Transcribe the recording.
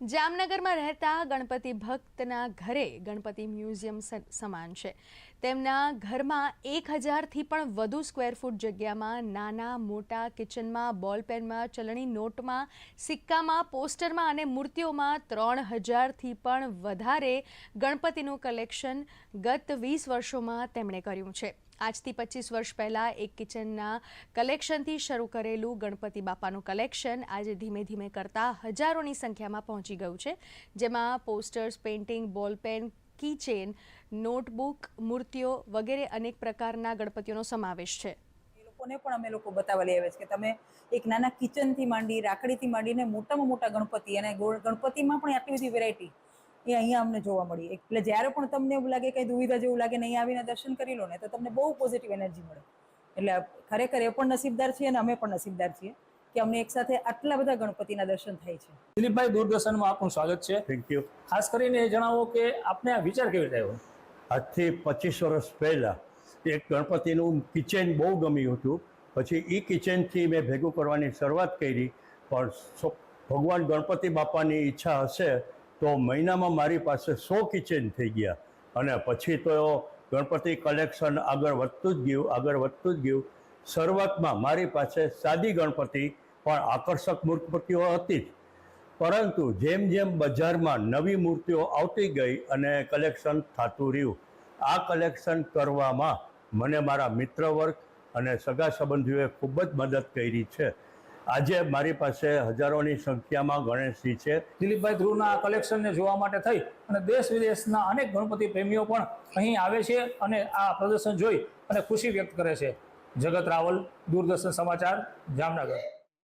જામનગરમાં રહેતા ગણપતિ ભક્તના ઘરે ગણપતિ મ્યુઝિયમ સમાન છે. તેમના ઘરમાં એક હજારથી પણ વધુ સ્ક્વેર ફૂટ જગ્યામાં નાના મોટા કિચનમાં બોલપેનમાં ચલણી નોટમાં, સિક્કામાં, પોસ્ટરમાં અને મૂર્તિઓમાં ત્રણ હજારથી પણ વધારે ગણપતિનું કલેક્શન ગત વીસ વર્ષોમાં તેમણે કર્યું છે. આજથી પચીસ વર્ષ પહેલાં એક કિચનના કલેક્શનથી શરૂ કરેલું ગણપતિ બાપાનું કલેક્શન આજે ધીમે ધીમે કરતાં હજારોની સંખ્યામાં પહોંચી ગયું છે, જેમાં posters painting ball pen keychain notebook મૂર્તિઓ વગેરે અનેક પ્રકારના ગણપતિઓનો સમાવેશ છે. એ લોકોને પણ અમે લોકો બતાવવા લઈ આવ્યા છે કે તમે એક નાના કિચનથી માંડી, રાખડીથી માંડીને મોટામાં મોટા ગણપતિ અને ગણપતિમાં પણ આટલી બધી વેરાયટી એ અહીંયા અમને જોવા મળી. એટલે જ્યારે પણ તમને એવું લાગે કંઈ દુવિધા જેવું લાગે નહીં આવીને દર્શન કરી લો ને, તો તમને બહુ પોઝિટિવ એનર્જી મળે. એટલે ખરેખર એ પણ નસીબદાર છીએ અને અમે પણ નસીબદાર છીએ. કે અમને એકસાથે આટલા બધા ગણપતિના દર્શન થાય છે. દિલીપભાઈ દૂરદર્શનમાં આપનું સ્વાગત છે. થેન્ક યુ ખાસ કરીને એ જણાવો કે આપને આ વિચાર કેવી રીતે આવ્યો? આજથી પચીસ વર્ષ પહેલાં એક ગણપતિનું કિચન બહુ ગમ્યું હતું. પછી એ કિચનથી મેં ભેગું કરવાની શરૂઆત કરી. પણ ભગવાન ગણપતિ બાપાની ઈચ્છા હશે તો મહિનામાં મારી પાસે સો કિચન થઈ ગયા. અને પછી તો ગણપતિ કલેક્શન આગળ વધતું જ ગયું આગળ વધતું જ ગયું. શરૂઆતમાં મારી પાસે સાદી ગણપતિ પણ આકર્ષક મૂર્તિઓ હતી જ. પરંતુ જેમ જેમ બજારમાં નવી મૂર્તિઓ આવતી ગઈ અને કલેક્શન થતું રહ્યું, આ કલેક્શન કરવામાં મને મારા મિત્ર વર્ગ અને સગા સંબંધીઓએ ખૂબ જ મદદ કરી છે. આજે મારી પાસે હજારોની સંખ્યામાં ગણેશજી છે. દિલીપભાઈ ધ્રુવના આ કલેક્શનને જોવા માટે થઈ અને દેશ વિદેશના અનેક ગણપતિ પ્રેમીઓ પણ અહીં આવે છે અને આ પ્રદર્શન જોઈ અને ખુશી વ્યક્ત કરે છે. જગત રાવલ, દૂરદર્શન સમાચાર, જામનગર.